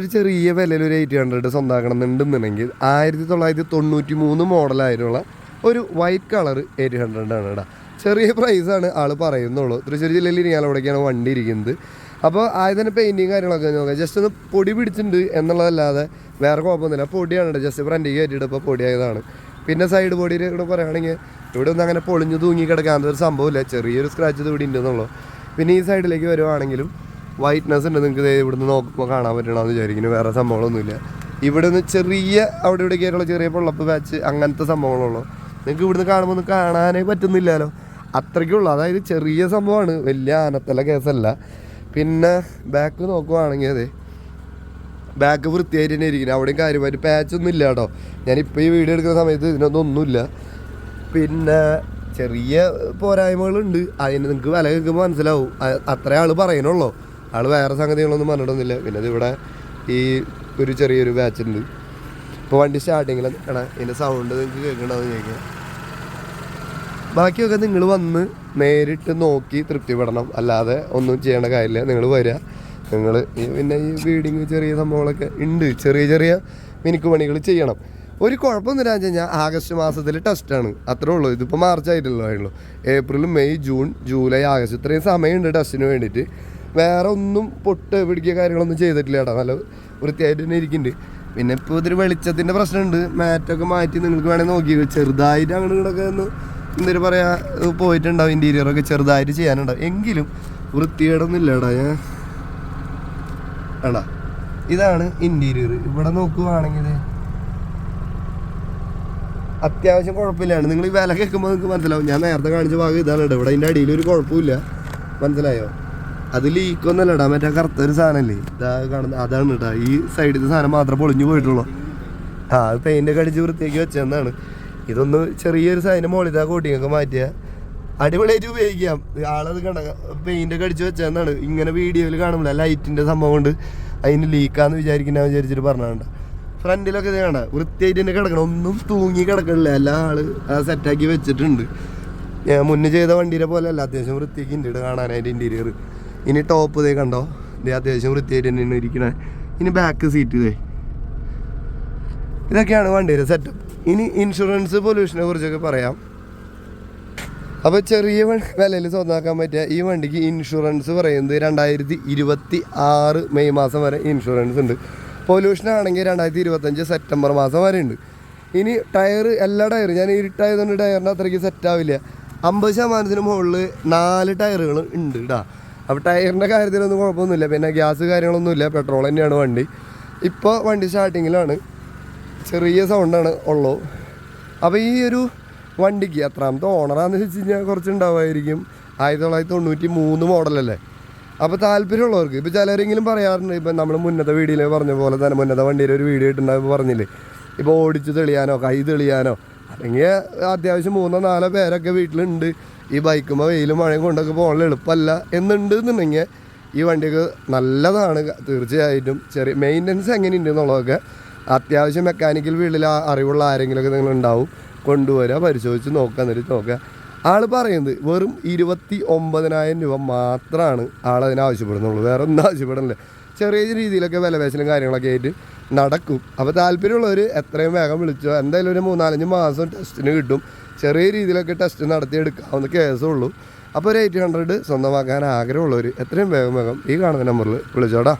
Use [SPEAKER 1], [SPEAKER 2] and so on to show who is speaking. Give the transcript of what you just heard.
[SPEAKER 1] ഒരു ചെറിയ വിലയിൽ ഒരു എയ്റ്റ് ഹൺഡ്രഡ് സ്വന്തമാക്കണമെന്നുണ്ടെന്നുണ്ടെങ്കിൽ ആയിരത്തി തൊള്ളായിരത്തി തൊണ്ണൂറ്റി മൂന്ന് മോഡലായിട്ടുള്ള ഒരു വൈറ്റ് കളർ എയ്റ്റ് ഹൺഡ്രഡ് ആണ് കേട്ടോ ചെറിയ പ്രൈസാണ് ആൾ പറയുന്നുള്ളൂ. തൃശ്ശൂർ ജില്ലയിൽ ഇരിങ്ങാലവിടേക്കാണ് വണ്ടി ഇരിക്കുന്നത്. അപ്പോൾ ആദ്യം തന്നെ പെയിന്റിങ് കാര്യങ്ങളൊക്കെ നോക്കാം. ജസ്റ്റ് ഒന്ന് പൊടി പിടിച്ചിട്ടുണ്ട് എന്നുള്ളതല്ലാതെ വേറെ കുഴപ്പമൊന്നുമില്ല. പൊടിയാണ് കേട്ടോ ജസ്റ്റ് ഫ്രണ്ടിൽ കയറ്റിയിട്ട് ഇപ്പോൾ പൊടിയായതാണ്. പിന്നെ സൈഡ് ബോഡിയിൽ ഇവിടെ പറയുകയാണെങ്കിൽ ഇവിടെ ഒന്നും അങ്ങനെ പൊളിഞ്ഞു തൂങ്ങി കിടക്കാൻ ഒരു സംഭവമില്ല. ചെറിയൊരു സ്ക്രാച്ച് ഇവിടെ ഉണ്ടെന്നുള്ളൂ. പിന്നെ ഈ സൈഡിലേക്ക് വരുവാണെങ്കിലും വൈറ്റ്നസ് ഉണ്ട്. നിങ്ങൾക്ക് ഇവിടുന്ന് നോക്കുമ്പോൾ കാണാൻ പറ്റണമെന്ന് വിചാരിക്കുന്നു. വേറെ സംഭവങ്ങളൊന്നുമില്ല. ഇവിടെ നിന്ന് ചെറിയ അവിടെ ഇവിടെ കയറിയുള്ള ചെറിയ പൊള്ളപ്പ് പാച്ച് അങ്ങനത്തെ സംഭവങ്ങളുള്ളൂ. നിങ്ങൾക്ക് ഇവിടുന്ന് കാണുമ്പോൾ ഒന്നും കാണാനേ പറ്റുന്നില്ലല്ലോ. അത്രയ്ക്കുള്ളൂ. അതായത് ചെറിയ സംഭവമാണ്. വലിയ ആനത്തല കേസല്ല. പിന്നെ ബാക്ക് നോക്കുവാണെങ്കിൽ അതെ. ബാക്ക് വൃത്തിയായിട്ട് തന്നെ ഇരിക്കുന്നത് അവിടെയും കാര്യമായിട്ട് പാച്ചൊന്നും ഇല്ല കേട്ടോ. ഞാനിപ്പോൾ ഈ വീഡിയോ എടുക്കുന്ന സമയത്ത് ഇതിനൊന്നും ഒന്നുമില്ല. പിന്നെ ചെറിയ പോരായ്മകളുണ്ട്. അതിന് നിങ്ങൾക്ക് വില കേൾക്കുമ്പോൾ മനസ്സിലാവും. അത്ര ആൾ പറയണുള്ളൂ. ആൾ വേറെ സംഗതികളൊന്നും പറഞ്ഞിട്ടൊന്നുമില്ല. പിന്നെ ഇവിടെ ഈ ഒരു ചെറിയൊരു ബാച്ച് ഉണ്ട്. ഇപ്പോൾ വണ്ടി സ്റ്റാർട്ടിങ്ങിൽ നിൽക്കണം ഇതിന്റെ സൗണ്ട് നിങ്ങൾക്ക് കേൾക്കണമെന്ന് ചോദിക്കാം ബാക്കിയൊക്കെ നിങ്ങൾ വന്ന് നേരിട്ട് നോക്കി തൃപ്തിപ്പെടണം. അല്ലാതെ ഒന്നും ചെയ്യേണ്ട കാര്യമില്ല. നിങ്ങൾ വരിക നിങ്ങൾ പിന്നെ ഈ വീടിങ് ചെറിയ സംഭവങ്ങളൊക്കെ ഉണ്ട്. ചെറിയ ചെറിയ മിനുക്ക് പണികൾ ചെയ്യണം. ഒരു കുഴപ്പമൊന്നുമില്ല എന്ന് കഴിഞ്ഞാൽ ആഗസ്റ്റ് മാസത്തിൽ ടെസ്റ്റാണ് അത്രേ ഉള്ളൂ. ഇതിപ്പോൾ മാർച്ച് ആയിട്ടല്ലോ ആയുള്ളൂ April May June July August ഇത്രയും സമയമുണ്ട് ടെസ്റ്റിന് വേണ്ടിയിട്ട്. വേറെ ഒന്നും പൊട്ട് പിടിക്കുക കാര്യങ്ങളൊന്നും ചെയ്തിട്ടില്ല കേട്ടോ നല്ല വൃത്തിയായിട്ട് തന്നെ ഇരിക്കുന്നുണ്ട് പിന്നെ ഇപ്പോൾ ഇതൊരു വെളിച്ചത്തിന്റെ പ്രശ്നമുണ്ട് മാറ്റൊക്കെ മാറ്റി നിങ്ങൾക്ക് വേണമെങ്കിൽ നോക്കി. ചെറുതായിട്ട് അങ്ങോട്ട് ഇങ്ങോട്ടൊക്കെ ഒന്ന് എന്തൊരു പറയാ പോയിട്ടുണ്ടാവും ഇന്റീരിയറൊക്കെ ചെറുതായിട്ട് ചെയ്യാനുണ്ടാവും. എങ്കിലും വൃത്തികേടൊന്നും ഇല്ലടാ ഞാൻ ആടാ ഇതാണ് ഇന്റീരിയർ ഇവിടെ നോക്കുവാണെങ്കിൽ അത്യാവശ്യം കുഴപ്പമില്ലാണ് നിങ്ങൾ ഈ വില കേൾക്കുമ്പോൾ നിങ്ങൾക്ക് മനസ്സിലാവും. ഞാൻ നേരത്തെ കാണിച്ച ഭാഗം ഇതാണ് ഇവിടെ അതിന്റെ അടിയിൽ ഒരു കുഴപ്പമില്ല. മനസ്സിലായോ? അത് ലീക്കൊന്നല്ലടാ മറ്റേ കറുത്ത ഒരു സാധനമല്ലേ ഇതാ കാണുന്ന അതാണ് കേട്ടോ ഈ സൈഡിലത്തെ സാധനം മാത്രം പൊളിഞ്ഞു പോയിട്ടുള്ളൂ. ആ അത് പെയിന്റൊക്കെ അടിച്ച് വൃത്തിയാക്കി വെച്ചതെന്നാണ്. ഇതൊന്ന് ചെറിയൊരു സാധനം മുകളിലത്തെ കോട്ടിങ്ങൊക്കെ മാറ്റിയ. അടിപൊളിയായിട്ട് ഉപയോഗിക്കാം. ആളത് കണ്ട പെയിന്റൊക്കെ അടിച്ച് വെച്ചതെന്നാണ്. ഇങ്ങനെ വീഡിയോയിൽ കാണുമ്പോൾ ലൈറ്റിന്റെ സംഭവം കൊണ്ട് അതിന് ലീക്കാന്ന് വിചാരിക്കുന്ന വിചാരിച്ചിട്ട് പറഞ്ഞാണ്ട ഫ്രണ്ടിലൊക്കെ ഇത് കാണാം. വൃത്തിയായിട്ട് തന്നെ കിടക്കണം. ഒന്നും തൂങ്ങി കിടക്കണില്ല. എല്ലാ ആൾ സെറ്റാക്കി വെച്ചിട്ടുണ്ട്. ഞാൻ മുന്നേ ചെയ്ത വണ്ടിയുടെ പോലെ അല്ല. അത്യാവശ്യം വൃത്തിയൊക്കെ ഉണ്ട് കാണാനായിട്ട് ഇന്റീരിയർ ഇനി ടോപ്പ് ഇതേ കണ്ടോ? ഇത് അത്യാവശ്യം വൃത്തിയായിട്ട് തന്നെയാണ് ഇരിക്കണേ. ഇനി ബാക്ക് സീറ്റ് ഇതേ ഇതൊക്കെയാണ് വണ്ടിയുടെ സെറ്റപ്പ് ഇനി ഇൻഷുറൻസ് പൊല്യൂഷനെ കുറിച്ചൊക്കെ പറയാം. അപ്പോൾ ചെറിയ വിലയിൽ സ്വന്തമാക്കാൻ പറ്റിയ ഈ വണ്ടിക്ക് ഇൻഷുറൻസ് പറയുന്നത് രണ്ടായിരത്തി ഇരുപത്തി ആറ് മെയ് മാസം വരെ ഇൻഷുറൻസ് ഉണ്ട്. പൊല്യൂഷൻ ആണെങ്കിൽ രണ്ടായിരത്തി ഇരുപത്തഞ്ച് സെപ്റ്റംബർ മാസം വരെ ഉണ്ട്. ഇനി ടയർ എല്ലാ ടയറും ഞാൻ ഇരുട്ടായതുകൊണ്ട് ടയറിന്റെ അത്രയ്ക്ക് സെറ്റ് ആവില്ല. അമ്പത് ശതമാനത്തിന് മുകളിൽ നാല് ടയറുകൾ ഉണ്ട് കേട്ടോ അപ്പോൾ ടയറിന്റെ കാര്യത്തിലൊന്നും കുഴപ്പമൊന്നുമില്ല. പിന്നെ ഗ്യാസ് കാര്യങ്ങളൊന്നുമില്ല. പെട്രോൾ തന്നെയാണ് വണ്ടി. ഇപ്പോൾ വണ്ടി സ്റ്റാർട്ടിങ്ങിലാണ്. ചെറിയ സൗണ്ടാണ് ഉള്ളൂ. അപ്പോൾ ഈ ഒരു വണ്ടിക്ക് എത്രാമത്തെ ഓണറാന്ന് വെച്ച് കഴിഞ്ഞാൽ കുറച്ച് ഉണ്ടാവുമായിരിക്കും. ആയിരത്തി തൊള്ളായിരത്തി തൊണ്ണൂറ്റി മൂന്ന് മോഡലല്ലേ അപ്പോൾ താല്പര്യമുള്ളവർക്ക് ഇപ്പോൾ ചിലരെങ്കിലും പറയാറുണ്ട്. ഇപ്പം നമ്മൾ മുന്നത്തെ വീഡിയോയിൽ പറഞ്ഞ പോലെ തന്നെ മുന്നത്തെ വണ്ടിയിൽ ഒരു വീഡിയോ ഇട്ടുണ്ടാകുമ്പോൾ പറഞ്ഞില്ലേ? ഇപ്പോൾ ഓടിച്ച് തെളിയാനോ കൈ തെളിയാനോ അല്ലെങ്കിൽ അത്യാവശ്യം മൂന്നോ നാലോ പേരൊക്കെ വീട്ടിലുണ്ട്. ഈ ബൈക്കുമ്പോൾ വെയിലും മഴയും കൊണ്ടൊക്കെ പോകാൻ എളുപ്പമല്ല എന്നുണ്ടെന്നുണ്ടെങ്കിൽ ഈ വണ്ടിയൊക്കെ നല്ലതാണ് തീർച്ചയായിട്ടും. ചെറിയ മെയിന്റനൻസ് എങ്ങനെയുണ്ട് എന്നുള്ളതൊക്കെ അത്യാവശ്യം മെക്കാനിക്കൽ ഫീൽഡിൽ അറിവുള്ള ആരെങ്കിലുമൊക്കെ നിങ്ങൾ ഉണ്ടാവും കൊണ്ടുവരിക പരിശോധിച്ച് നോക്കുക എന്നിട്ട് നോക്കുക ആൾ പറയുന്നത് വെറും ഇരുപത്തി ഒമ്പതിനായിരം രൂപ മാത്രമാണ് ആൾ അതിന് ആവശ്യപ്പെടുന്നുള്ളൂ. വേറെ ഒന്നും ആവശ്യപ്പെടുന്നില്ല ചെറിയ രീതിയിലൊക്കെ വിലപേശലും കാര്യങ്ങളൊക്കെ ആയിട്ട് നടക്കും. അപ്പോൾ താല്പര്യമുള്ളവർ എത്രയും വേഗം വിളിച്ചോ എന്തായാലും ഒരു മൂന്നാലഞ്ച് മാസം ടെസ്റ്റിന് കിട്ടും. ചെറിയ രീതിയിലൊക്കെ ടെസ്റ്റ് നടത്തി എടുക്കാവുന്ന ഉള്ളൂ. അപ്പോൾ ഒരു എയ്റ്റ് ഹൺഡ്രഡ് സ്വന്തമാക്കാൻ ആഗ്രഹമുള്ളവർ എത്രയും വേഗം വേഗം ഈ കാണുന്ന നമ്പറിൽ വിളിച്ചോടാ.